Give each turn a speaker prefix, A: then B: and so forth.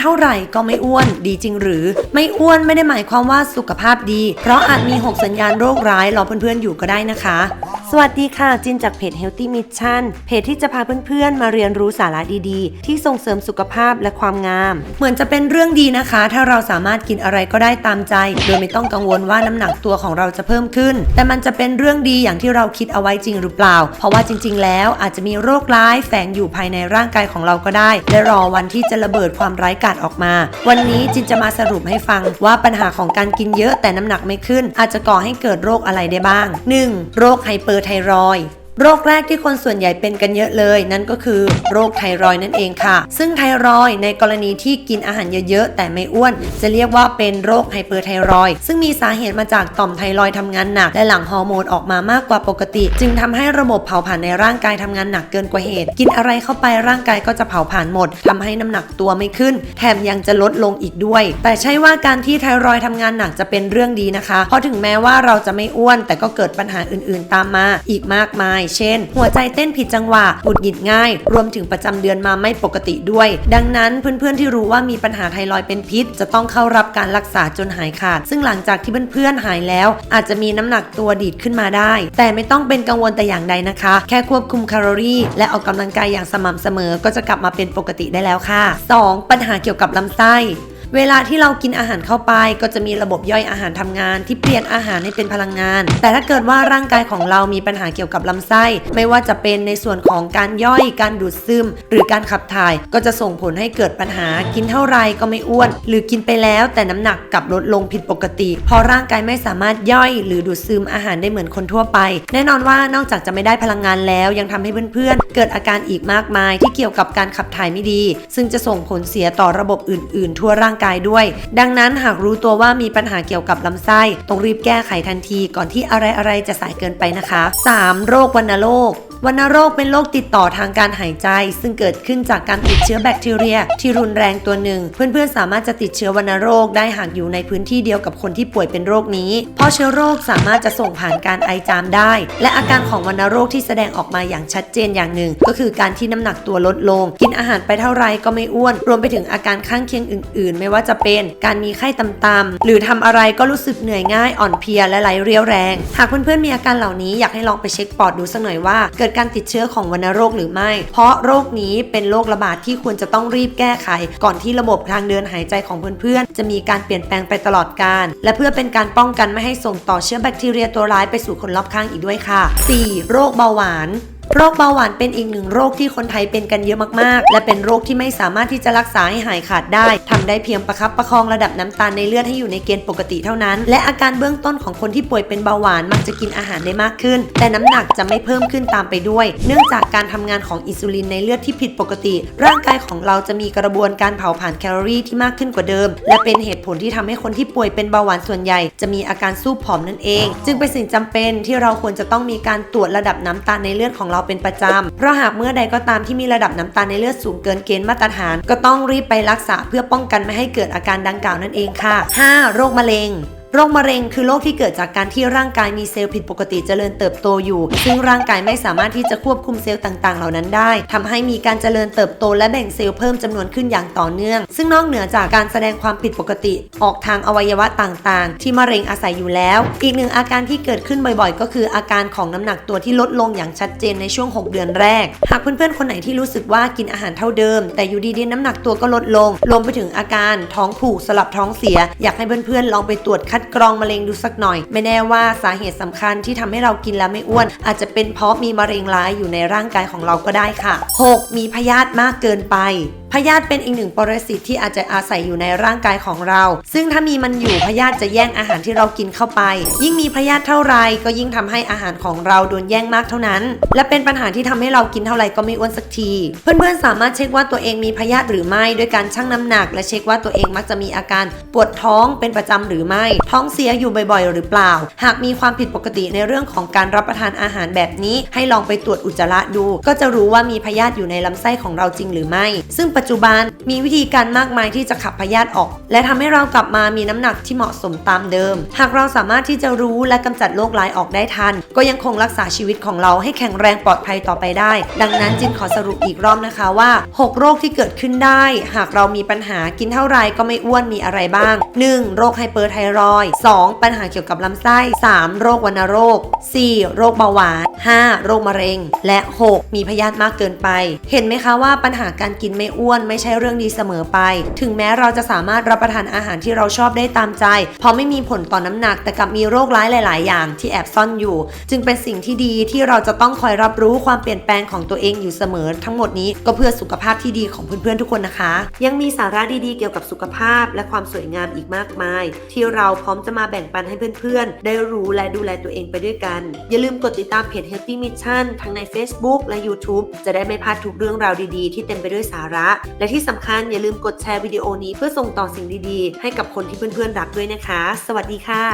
A: เท่าไหร่ก็ไม่อ้วนดีจริงหรือ ไม่อ้วนไม่ได้หมายความว่าสุขภาพดี เพราะอาจมี 6 สัญญาณโรคร้ายรอเพื่อนๆอยู่ก็ได้นะคะสวัสดีค่ะ จินจากเพจ Healthy Mission เพจที่จะพาเพื่อนๆ มาเรียนรู้สาระดีๆ ที่ส่งเสริมสุขภาพและความงาม เหมือนจะเป็นเรื่องดีนะคะ ถ้าเราสามารถกินอะไรก็ได้ตามใจ โดยไม่ต้องกังวลว่าน้ำหนักตัวของเราจะเพิ่มขึ้น แต่มันจะเป็นเรื่องดีอย่างที่เราคิดเอาไว้จริงหรือเปล่า เพราะว่าจริง ๆ แล้วอาจจะมีโรคร้ายแฝงอยู่ภายในร่างกายของเราก็ได้ และรอวันที่จะระเบิดความร้ายกาจออกมา วันนี้จินจะมาสรุปให้ฟังว่าปัญหาของการกินเยอะแต่น้ำหนักไม่ขึ้น อาจจะก่อให้เกิดโรคอะไรได้บ้าง 1. โรคไฮเปอร์อไทรอย์ โรคแรกที่คนส่วนใหญ่เป็นกันเยอะเลย นั่นก็คือโรคไทรอยนั่นเองค่ะ ซึ่งไทรอยในกรณีที่กินอาหารเยอะๆ แต่ไม่อ้วน จะเรียกว่าเป็นโรคไฮเปอร์ไทรอยซึ่งมีสาเหตุมาจากต่อมไทรอยด์ทำงานหนัก และหลั่งฮอร์โมนออกมามากกว่าปกติ จึงทำให้ระบบเผาผลาญในร่างกายทำงานหนักเกินกว่าเหตุ กินอะไรเข้าไปร่างกายก็จะเผาผลาญหมดทำให้น้ำหนักตัวไม่ขึ้น แถมยังจะลดลงอีกด้วย แต่ใช่ว่าการที่ไทรอยด์ทำงานหนักจะเป็นเรื่องดีนะคะ เพราะถึงแม้ว่าเราจะไม่อ้วน แต่ก็เกิดปัญหาอื่น ๆ ตามมาอีกมากมายเช่น หัวใจเต้นผิดจังหวะหงุดหงิดง่าย รวมถึงประจำเดือนมาไม่ปกติด้วย ดังนั้นเพื่อนๆที่รู้ว่ามีปัญหาไทรอยด์เป็นพิษ จะต้องเข้ารับการรักษาจนหายขาด ซึ่งหลังจากที่เพื่อนๆหายแล้ว อาจจะมีน้ำหนักตัวดีดขึ้นมาได้ แต่ไม่ต้องเป็นกังวลแต่อย่างใดนะคะ แค่ควบคุมแคลอรี่ และออกกำลังกายอย่างสม่ำเสมอก็จะกลับมาเป็นปกติได้แล้วค่ะ 2. ปัญหาเกี่ยวกับลำไส้ เวลาที่เรากินอาหารเข้าไป ก็จะมีระบบย่อยอาหารทำงาน ที่เปลี่ยนอาหารให้เป็นพลังงาน แต่ถ้าเกิดว่าร่างกายของเรามีปัญหาเกี่ยวกับลำไส้ ไม่ว่าจะเป็นในส่วนของการย่อยการดูดซึม หรือการขับถ่ายก็จะส่งผลให้เกิดปัญหากินเท่าไรก็ไม่อ้วน หรือกินไปแล้วแต่น้ำหนักกลับลดลงผิดปกติเพราะร่างกายไม่สามารถย่อยหรือดูดซึมอาหารได้เหมือนคนทั่วไป แน่นอนว่านอกจากจะไม่ได้พลังงานแล้ว ยังทำให้เพื่อนๆ เกิดอาการอีกมากมาย ที่เกี่ยวกับการขับถ่ายไม่ดี ซึ่งจะส่งผลเสียต่อระบบอื่น ๆ ทั่วร่างกายด้วย ดังนั้นหากรู้ตัวว่ามีปัญหาเกี่ยวกับลำไส้ต้องรีบแก้ไขทันทีก่อนที่อะไรๆจะสายเกินไปนะคะ 3. โรควัณโรค วัณโรคเป็นโรคติดต่อทางการหายใจ ซึ่งเกิดขึ้นจากการติดเชื้อแบคทีเรีย ที่รุนแรงตัวหนึ่ง เพื่อนๆสามารถจะติดเชื้อวัณโรคได้หากอยู่ในพื้นที่เดียวกับคนที่ป่วยเป็นโรคนี้ เพราะเชื้อโรคสามารถจะส่งผ่านการไอจามได้ และอาการของวัณโรคที่แสดงออกมาอย่างชัดเจนอย่างหนึ่ง ก็คือการที่น้ำหนักตัวลดลง กินอาหารไปเท่าไรก็ไม่อ้วน รวมไปถึงอาการข้างเคียงอื่น ๆ ไม่ว่าจะเป็นการมีไข้ต่ำๆหรือทำอะไรก็รู้สึกเหนื่อยง่ายอ่อนเพลียและไหลเรียวแรง หากเพื่อนๆมีอาการเหล่านี้อยากให้ลองไปเช็คปอดดูสักหน่อยว่าเกิดการติดเชื้อของวัณโรคหรือไม่ เพราะโรคนี้เป็นโรคระบาดที่ควรจะต้องรีบแก้ไข ก่อนที่ระบบทางเดินหายใจของเพื่อนๆ จะมีการเปลี่ยนแปลงไปตลอดการ และเพื่อเป็นการป้องกันไม่ให้ส่งต่อเชื้อแบคทีเรียตัวร้ายไปสู่คนรอบข้างอีกด้วยค่ะ 4. โรคเบาหวาน โรคเบาหวานเป็นอีกหนึ่งโรคที่คนไทยเป็นกันเยอะมากๆ และเป็นโรคที่ไม่สามารถที่จะรักษาให้หายขาดได้ทำได้เพียงประคับประคองระดับน้ำตาลในเลือดให้อยู่ในเกณฑ์ปกติเท่านั้น และอาการเบื้องต้นของคนที่ป่วยเป็นเบาหวานมักจะกินอาหารได้มากขึ้น แต่น้ำหนักจะไม่เพิ่มขึ้นตามไปด้วย เนื่องจากการทำงานของอินซูลินในเลือดที่ผิดปกติ ร่างกายของเราจะมีกระบวนการเผาผลาญแคลอรี่ที่มากขึ้นกว่าเดิม และเป็นเหตุผลที่ทำให้คนที่ป่วยเป็นเบาหวานส่วนใหญ่ จะมีอาการสู้ผอมนั่นเอง จึงเป็นสิ่งจำเป็นที่เราควรจะต้องมีการตรวจระดับน้ำตาลในเลือดของเราเป็นประจำ เพราะหากเมื่อใดก็ตามที่มีระดับน้ำตาลในเลือดสูงเกินเกณฑ์มาตรฐาน ก็ต้องรีบไปรักษาเพื่อป้องกันไม่ให้เกิดอาการดังกล่าวนั่นเองค่ะ 5. โรคมะเร็ง โรคมะเร็งคือโรคที่เกิดจากการที่ร่างกายมีเซลล์ผิดปกติเจริญเติบโตอยู่ ซึ่งร่างกายไม่สามารถที่จะควบคุมเซลล์ต่าง ๆ เหล่านั้นได้ทำให้มีการเจริญเติบโตและแบ่งเซลล์เพิ่มจำนวนขึ้นอย่างต่อเนื่อง ซึ่งนอกเหนือจากการแสดงความผิดปกติ ออกทางอวัยวะต่าง ๆ ที่มะเร็งอาศัยอยู่แล้ว อีกหนึ่งอาการที่เกิดขึ้นบ่อย ๆ ก็คืออาการของน้ำหนักตัวที่ลดลงอย่างชัดเจนในช่วง 6 เดือนแรก หากเพื่อนๆคนไหนที่รู้สึกว่ากินอาหารเท่าเดิม แต่อยู่ดีๆน้ำหนักตัวก็ลดลงรวมไปถึงอาการท้องผูกสลับท้องเสีย อยากให้เพื่อนๆลองไปตรวจคัดกรองมะเร็งดูสักหน่อย ไม่แน่ว่าสาเหตุสำคัญที่ทำให้เรากินแล้วไม่อ้วน อาจจะเป็นเพราะมีมะเร็งร้ายอยู่ในร่างกายของเราก็ได้ค่ะ 6. มีพยาธิมากเกินไปพยาธิเป็นอีกหนึ่งปรสิตที่อาจจะอาศัยอยู่ในร่างกายของเรา ซึ่งถ้ามีมันอยู่พยาธิจะแย่งอาหารที่เรากินเข้าไป ยิ่งมีพยาธิเท่าไรก็ยิ่งทำให้อาหารของเราโดนแย่งมากเท่านั้น และเป็นปัญหาที่ทำให้เรากินเท่าไรก็ไม่อ้วนสักที เพื่อนๆสามารถเช็คว่าตัวเองมีพยาธิหรือไม่ด้วยการชั่งน้ำหนัก และเช็คว่าตัวเองมักจะมีอาการปวดท้องเป็นประจำหรือไม่ ท้องเสียอยู่บ่อยๆ หรือเปล่า หากมีความผิดปกติในเรื่องของการรับประทานอาหารแบบนี้ ให้ลองไปตรวจอุจจาระดู ก็จะรู้ว่ามีพยาธิอยู่ในลำไส้ของเราจริงหรือไม่ ซึ่งปัจจุบันมีวิธีการมากมายที่จะขับพยาธิออก และทำให้เรากลับมามีน้ำหนักที่เหมาะสมตามเดิม หากเราสามารถที่จะรู้และกำจัดโรคร้ายออกได้ทัน ก็ยังคงรักษาชีวิตของเราให้แข็งแรงปลอดภัยต่อไปได้ ดังนั้นจินขอสรุปอีกรอบนะคะว่า 6 โรคที่เกิดขึ้นได้ หากเรามีปัญหากินเท่าไรก็ไม่อ้วนมีอะไรบ้าง 1. โรคไฮเปอร์ไทรอยด์ 2. ปัญหาเกี่ยวกับลำไส้ 3. โรควัณโรค 4. โรคเบาหวาน 5. โรคมะเร็ง และ 6. มีพยาธิมากเกินไป เห็นไหมคะว่าปัญหาการกินไม่อ้วนไม่ใช่เรื่องดีเสมอไป ถึงแม้เราจะสามารถรับประทานอาหารที่เราชอบได้ตามใจ เพราะไม่มีผลต่อน้ำหนัก แต่กลับมีโรคร้ายหลาย ๆ อย่างที่แอบซ่อนอยู่ จึงเป็นสิ่งที่ดีที่เราจะต้องคอยรับรู้ความเปลี่ยนแปลงของตัวเองอยู่เสมอ ทั้งหมดนี้ก็เพื่อสุขภาพที่ดีของเพื่อน ๆ ทุกคนนะคะ ยังมีสาระดี ๆ เกี่ยวกับสุขภาพ และความสวยงามอีกมากมาย ที่เราพร้อมจะมาแบ่งปันให้เพื่อน ๆ ได้รู้และดูแลตัวเองไปด้วยกัน อย่าลืมกดติดตามเพจ Healthy Mission ทั้งใน Facebook และ YouTube จะได้ไม่พลาดทุกเรื่องราวดี ๆ ที่เต็มไปด้วยสาระและที่สำคัญอย่าลืมกดแชร์วิดีโอนี้เพื่อส่งต่อสิ่งดีๆ ให้กับคนที่เพื่อนๆรักด้วยนะคะ สวัสดีค่ะ